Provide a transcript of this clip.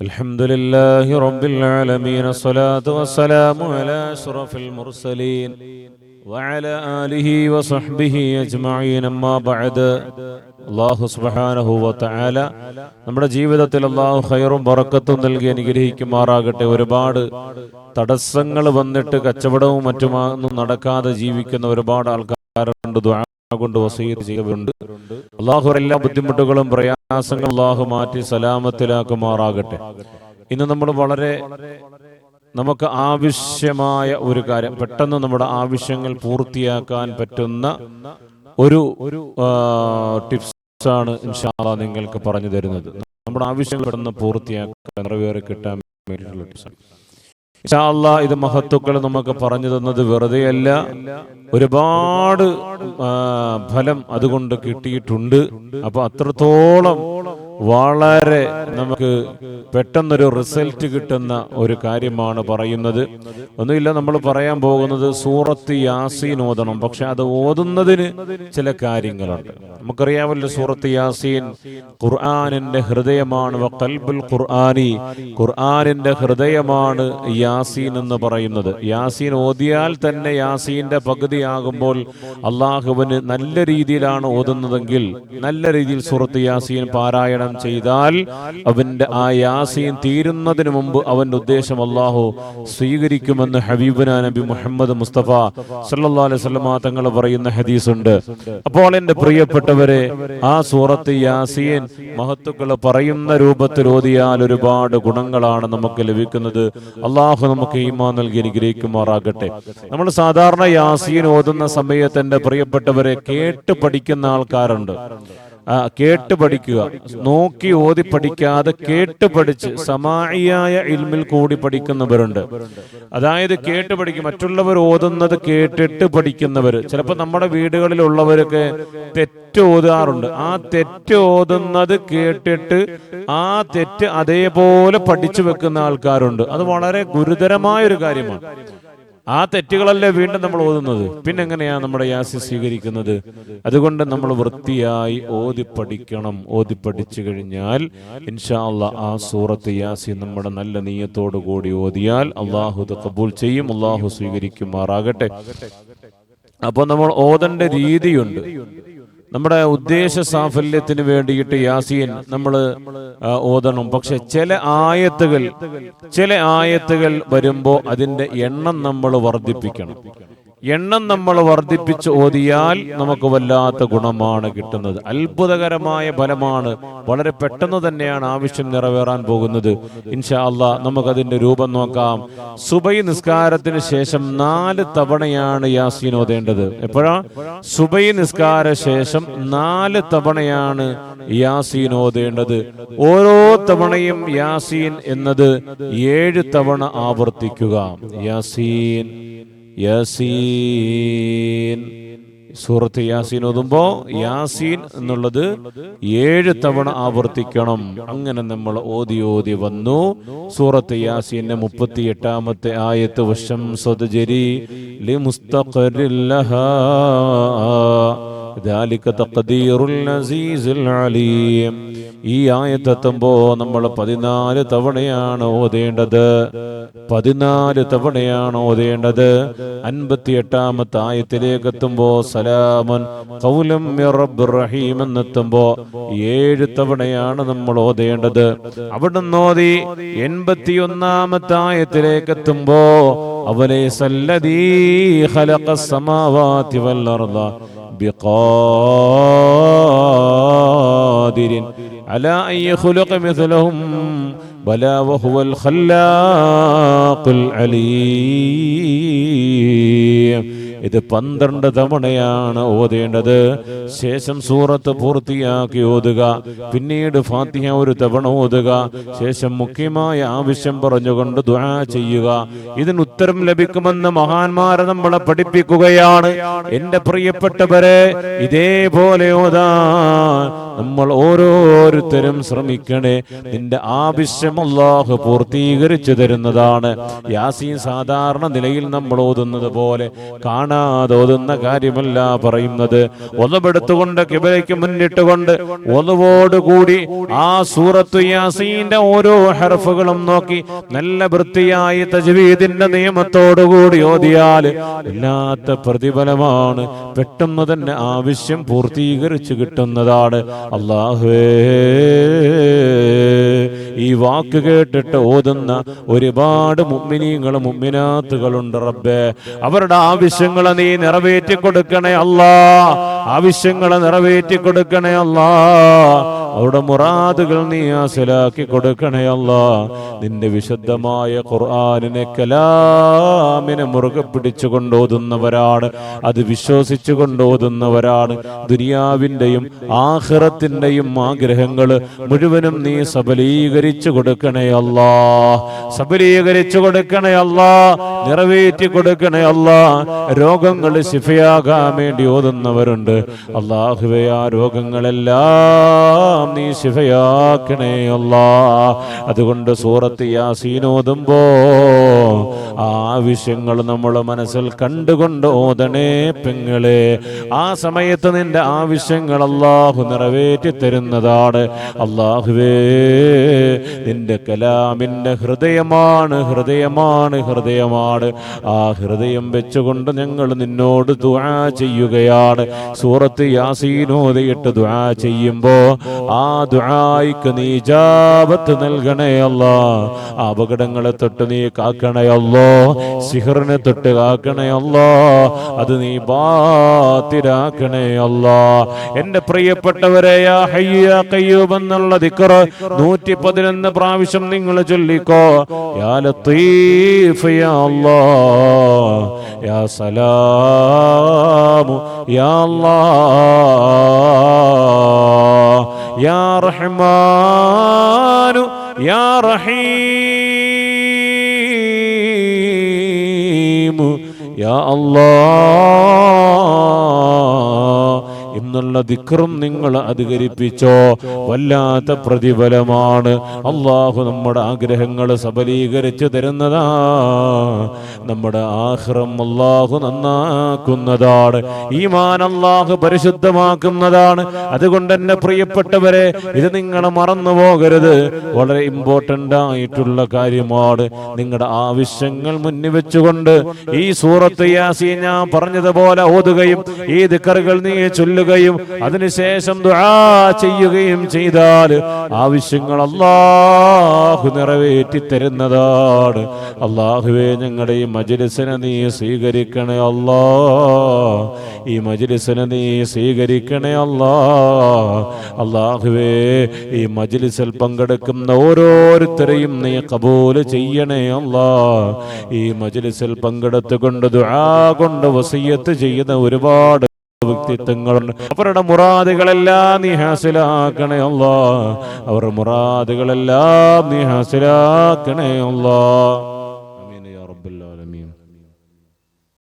الحمد لله رب العالمين الصلاة والسلام على أشرف المرسلين وعلى آله وصحبه أجمعين أما بعد അള്ളാഹു സുബ്ഹാനഹു വതആല നമ്മുടെ ജീവിതത്തിൽ അള്ളാഹു ഖൈറും ബറക്കത്തും നൽകി അനുഗ്രഹിക്കുമാറാകട്ടെ ഒരുപാട് തടസ്സങ്ങൾ വന്നിട്ട് കച്ചവടവും മറ്റുമൊന്നും നടക്കാതെ ജീവിക്കുന്ന ഒരുപാട് ആൾക്കാരുണ്ട് ദുആ കൊണ്ട് വസീത് ചെയ്യുന്നുണ്ട്. അള്ളാഹു എല്ലാ ബുദ്ധിമുട്ടുകളും പ്രയാസങ്ങളും അള്ളാഹു മാറ്റി സലാമത്തിലാക്കുമാറാകട്ടെ. ഇന്ന് നമ്മൾ വളരെ നമുക്ക് ആവശ്യമായ ഒരു കാര്യം പെട്ടെന്ന് നമ്മുടെ ആവശ്യങ്ങൾ പൂർത്തിയാക്കാൻ പറ്റുന്ന ഒരു ടിപ്സ് ആണ് ഇൻഷാല്ല നിങ്ങൾക്ക് പറഞ്ഞു തരുന്നത്. നമ്മുടെ ആവശ്യങ്ങൾ പെട്ടെന്ന് പൂർത്തിയാക്കാൻ നിറവേറി കിട്ടാൻ വേണ്ടിയിട്ടുള്ള ടിപ്സാണ്. ഇൻഷാല്ല ഇത് മഹത്തുക്കൾ നമുക്ക് പറഞ്ഞു തന്നത് വെറുതെയല്ല. ഒരുപാട് ഫലം അതുകൊണ്ട് കിട്ടിയിട്ടുണ്ട്. അപ്പൊ അത്രത്തോളം വളരെ നമുക്ക് പെട്ടെന്നൊരു റിസൾട്ട് കിട്ടുന്ന ഒരു കാര്യമാണ് പറയുന്നത്. ഒന്നുമില്ല നമ്മൾ പറയാൻ പോകുന്നത് സൂറത്ത് യാസീൻ ഓതണം. പക്ഷെ അത് ഓതുന്നതിന് ചില കാര്യങ്ങളുണ്ട്. നമുക്കറിയാമല്ലോ സൂറത്ത് യാസീൻ ഖുർആാനിന്റെ ഹൃദയമാണ്. കൽബുൽ ഖുർആാനി ഖുർആാനിന്റെ ഹൃദയമാണ് യാസീൻ എന്ന് പറയുന്നത്. യാസീൻ ഓതിയാൽ തന്നെ യാസീന്റെ പകുതിയാകുമ്പോൾ അള്ളാഹുവിന് നല്ല രീതിയിലാണ് ഓതുന്നതെങ്കിൽ നല്ല രീതിയിൽ സൂറത്ത് യാസീൻ പാരായണം ചെയ്താൽ അവന്റെ ആ യാസീൻ തീരുന്നതിന് മുമ്പ് അവന്റെ ഉദ്ദേശം അള്ളാഹു സ്വീകരിക്കുമെന്ന് ഹബീബുന നബി മുഹമ്മദ് മുസ്തഫ സല്ലാ അലൈഹി വസല്ലമ തങ്ങൾ പറയുന്ന ഹദീസ് ഉണ്ട് അപ്പോൾ എന്റെ പ്രിയപ്പെട്ടവരെ ആ സൂറത്ത് യാസീൻ മഹത്തുക്കൾ പറയുന്ന രൂപത്തിൽ ഓതിയാൽ ഒരുപാട് ഗുണങ്ങളാണ് നമുക്ക് ലഭിക്കുന്നത്. അള്ളാഹു നമുക്ക് ഈമാ നൽകി അനുഗ്രഹിക്കുമാറാകട്ടെ. നമ്മൾ സാധാരണ യാസീൻ ഓതുന്ന സമയത്ത് എന്റെ പ്രിയപ്പെട്ടവരെ കേട്ട് പഠിക്കുന്ന ആൾക്കാരുണ്ട്. കേട്ട് പഠിക്കുക. നോക്കി ഓതി പഠിക്കാതെ കേട്ട് പഠിച്ച് സമായിയായ ഇൽമിൽ കൂടി പഠിക്കുന്നവരുണ്ട്. അതായത് കേട്ട് പഠിക്കും. മറ്റുള്ളവർ ഓതുന്നത് കേട്ടിട്ട് പഠിക്കുന്നവർ ചിലപ്പോൾ നമ്മുടെ വീടുകളിലുള്ളവരൊക്കെ തെറ്റ് ഓതാറുണ്ട്. ആ തെറ്റ് ഓതുന്നത് കേട്ടിട്ട് ആ തെറ്റ് അതേപോലെ പഠിച്ചു വെക്കുന്ന ആൾക്കാരുണ്ട്. അത് വളരെ ഗുരുതരമായ ഒരു കാര്യമാണ്. ആ തെറ്റുകളല്ലേ വീണ്ടും നമ്മൾ ഓതുന്നത്? പിന്നെ എങ്ങനെയാ നമ്മുടെ യാസി സ്വീകരിക്കുന്നത്? അതുകൊണ്ട് നമ്മൾ വൃത്തിയായി ഓതി പഠിക്കണം. ഓതി പഠിച്ചു കഴിഞ്ഞാൽ ഇൻഷാ അള്ളാ ആ സൂറത്ത് യാസി നമ്മുടെ നല്ല നീയത്തോടു കൂടി ഓതിയാൽ അള്ളാഹു കബൂൽ ചെയ്യും. അള്ളാഹു സ്വീകരിക്കുമാറാകട്ടെ. അപ്പോൾ നമ്മൾ ഓതന്റെ രീതിയുണ്ട്. നമ്മുടെ ഉദ്ദേശ സാഫല്യത്തിന് വേണ്ടിയിട്ട് യാസീൻ നമ്മൾ ഓതണം. പക്ഷെ ചില ആയത്തുകൾ ചില ആയത്തുകൾ വരുമ്പോൾ അതിന്റെ എണ്ണം നമ്മൾ വർദ്ധിപ്പിക്കണം. എണ്ണം നമ്മൾ വർദ്ധിപ്പിച്ച് ഓതിയാൽ നമുക്ക് വല്ലാത്ത ഗുണമാണ് കിട്ടുന്നത്. അത്ഭുതകരമായ ഫലമാണ്. വളരെ പെട്ടെന്ന് തന്നെയാണ് ആവശ്യം നിറവേറാൻ പോകുന്നത്. ഇൻഷാ അള്ളാ നമുക്കതിന്റെ രൂപം നോക്കാം. സുബൈ നിസ്കാരത്തിന് ശേഷം നാല് തവണയാണ് യാസീൻ ഓതേണ്ടത്. എപ്പോഴാ? സുബൈ നിസ്കാര ശേഷം നാല് തവണയാണ് യാസീൻ ഓതേണ്ടത്. ഓരോ തവണയും യാസീൻ എന്നത് ഏഴ് തവണ ആവർത്തിക്കുക. യാസീൻ. യാസീൻ സൂറത്ത് യാസീൻ ഓതുമ്പോ യാസീൻ എന്നുള്ളത് ഏഴ് തവണ ആവർത്തിക്കണം അങ്ങനെ നമ്മൾ ഓതി ഓതി വന്നു സൂറത്ത് യാസീന്റെ മുപ്പത്തി എട്ടാമത്തെ ആയത്ത് വശം സ്വതജരി ലിമുസ്തഖറില്ലഹാ ذلك تقدير العزيز العليم ഈ ആയത്തെത്തുമ്പോ നമ്മൾ പതിനാല് തവണയാണ് ഓതേണ്ടത്. പതിനാല് തവണയാണ് ഓതേണ്ടത്. അൻപത്തി എട്ടാമത്തെ ആയത്തിലേക്ക് എത്തുമ്പോ സലാമൻ റഹീം എന്നെത്തുമ്പോൾ ഏഴ് തവണയാണ് നമ്മൾ ഓതേണ്ടത്. അവിടെ ഓതി എൺപത്തി ഒന്നാമത്തെ ആയത്തിലേക്ക് എത്തുമ്പോ അവനെ സല്ലദീ ഖലഖ സമാവാതി വൽ അർദ ബിഖാദിരിൻ. على أن يخلق مثلهم. بلى وهو الخلاق العليم. ഇത് പന്ത്രണ്ട് തവണയാണ് ഓതേണ്ടത്. ശേഷം സൂറത്ത് പൂർത്തിയാക്കി ഓതുക. പിന്നീട് ഫാത്തിഹ ഒരു തവണ ഓതുക. ശേഷം മുഖ്യമായ ആവശ്യം പറഞ്ഞുകൊണ്ട് ദുആ ചെയ്യുക. ഇതിന് ഉത്തരം ലഭിക്കുമെന്ന് മഹാന്മാരെ നമ്മളെ പഠിപ്പിക്കുകയാണ്. എന്റെ പ്രിയപ്പെട്ടവരെ ഇതേപോലെ ഓതാൻ നമ്മൾ ഓരോരുത്തരും ശ്രമിക്കണേ. നിന്റെ ആവശ്യം അള്ളാഹു പൂർത്തീകരിച്ചു തരുന്നതാണ്. യാസീൻ സാധാരണ നിലയിൽ നമ്മൾ ഓതുന്നത് പോലെ കാണ കാണാതെ ഓതുന്ന കാര്യമല്ല പറയുന്നത്. ഒതുവെടുത്തുകൊണ്ട് കിബലയ്ക്ക് മുന്നിട്ടുകൊണ്ട് ഒതുവോടുകൂടി ആ സൂറത്ത് യാസീന്റെ ഓരോ ഹർഫുകളും നോക്കി നല്ല വൃത്തിയായി തജ്വീദിന്റെ നിയമത്തോടുകൂടി ഓതിയാൽ ഇല്ലാത്ത പ്രതിഫലമാണ്. പെട്ടെന്ന് തന്നെ ആവശ്യം പൂർത്തീകരിച്ചു കിട്ടുന്നതാണ്. അള്ളാഹുവേ ഈ വാക്ക് കേട്ടിട്ട് ഓതുന്ന ഒരുപാട് മുമ്മിനീങ്ങളും മുമ്മിനാത്തുകളുണ്ട് റബ്ബേ. അവരുടെ ആവശ്യങ്ങളെ നീ നിറവേറ്റി കൊടുക്കണേ അല്ലാ. ആവശ്യങ്ങളെ നിറവേറ്റി കൊടുക്കണേ അല്ലാ. അവരുടെ മുറാദുകൾ നീ ആസലാക്കി കൊടുക്കണേ അല്ല. നിന്റെ വിശുദ്ധമായ ഖുർആാനിനെ കലാമിനെ മുറുകെ പിടിച്ചു കൊണ്ടോതുന്നവരാണ്. അത് വിശ്വസിച്ചു കൊണ്ടോതുന്നവരാണ്. ദുനിയാവിന്റെയും ആഹ്റത്തിന്റെയും ആഗ്രഹങ്ങൾ മുഴുവനും നീ സബലീകരിച്ചു കൊടുക്കണേ അല്ലാ. സബലീകരിച്ചു കൊടുക്കണേ അല്ലാ. നിറവേറ്റി കൊടുക്കണേ അല്ലാ. രോഗങ്ങൾ ശിഫയാകാൻ വേണ്ടി ഓതുന്നവരുണ്ട്. അള്ളാഹുവെ ആ രോഗങ്ങളെല്ലാം നീ ശിഫയാക്കണേ അല്ലാ. അതുകൊണ്ട് സൂറത്ത് യാസീനോതുമ്പോ ആവശ്യങ്ങൾ നമ്മൾ മനസ്സിൽ കണ്ടുകൊണ്ട് ഓതണേ പെങ്ങളെ. ആ സമയത്ത് നിന്റെ ആവശ്യങ്ങൾ അള്ളാഹു നിറവേറ്റി തരുന്നതാണ്. അള്ളാഹുവേ നിന്റെ കലാമിന്റെ ഹൃദയമാണ് ഹൃദയമാണ് ഹൃദയമാണ്. ആ ഹൃദയം വെച്ചുകൊണ്ട് ഞങ്ങൾ നിന്നോട് ദുആ ചെയ്യുകയാണ്. സൂറത്ത് യാസീനോദയിട്ട് ദുആ ചെയ്യുമ്പോ ആ ദുആയിക്ക് നീ ജാബത്ത് നൽകണേ അപകടങ്ങളെ തൊട്ട് നീ കാക്കണേ അല്ലോ. സിഹറിനെ തൊട്ട് കാക്കണേ അല്ലോ. അത് നീ ബാത്തിരാക്കണേ അല്ലാ. എന്റെ പ്രിയപ്പെട്ടവരെ എന്നുള്ള ദിക്ർ നൂറ്റി പതിനൊന്ന് പ്രാവശ്യം നിങ്ങൾ ചൊല്ലിക്കോ. യാ ലത്തീഫ് യാ അല്ലാ. യാ സലാമു യാ അല്ലാ. യാ റഹ്മാനു യാ റഹീമു യാ അല്ലാ എന്നുള്ള ദിക്റും നിങ്ങൾ അധികരിപ്പിച്ചോ? വല്ലാത്ത പ്രതിഫലമാണ്. അള്ളാഹു നമ്മുടെ ആഗ്രഹങ്ങൾ സബലീകരിച്ചു തരുന്നതാ. നമ്മുടെ ആഹ്റം അള്ളാഹു നന്നാക്കുന്നതാണ്. ഈമാൻ അള്ളാഹു പരിശുദ്ധമാക്കുന്നതാണ്. അതുകൊണ്ട് തന്നെ പ്രിയപ്പെട്ടവരെ ഇത് നിങ്ങൾ മറന്നു പോകരുത്. വളരെ ഇമ്പോർട്ടന്റ് ആയിട്ടുള്ള കാര്യമാണ് നിങ്ങളുടെ ആവശ്യങ്ങൾ മുന്നിൽ വെച്ചുകൊണ്ട് ഈ സൂറത്ത് യാസി ഞാൻ പറഞ്ഞതുപോലെ ഓതുകയും ഈ ദിക്കറുകൾ നീ ചൊല്ലുകയും അതിനുശേഷം ദുആ ചെയ്യുകയും ചെയ്താൽ ആവശ്യങ്ങൾ അള്ളാഹു നിറവേറ്റി തരുന്നതാണ് അള്ളാഹുവേ ഞങ്ങളുടെ മജ്ലിസിനെ നീ സ്വീകരിക്കണേ അല്ലാ. ഈ മജ്ലിസിനെ നീ സ്വീകരിക്കണേ അല്ലാ. അള്ളാഹുവേ ഈ മജ്ലിസിൽ പങ്കെടുക്കുന്ന ഓരോരുത്തരെയും നീ കബൂൽ ചെയ്യണേ അല്ലാ. ഈ മജ്ലിസിൽ പങ്കെടുത്തുകൊണ്ട് ദുആ കൊണ്ട് വസീയത്ത് ചെയ്യുന്ന ഒരുപാട് വ്യക്തിത്വങ്ങളുണ്ട്. അവരുടെ മുറാദുകളെല്ലാം നീ ഹാസിലാക്കണേ അല്ലാ. അവരുടെ മുറാദുകളെല്ലാം നീ ഹാസിലാക്കണേ അല്ലാ.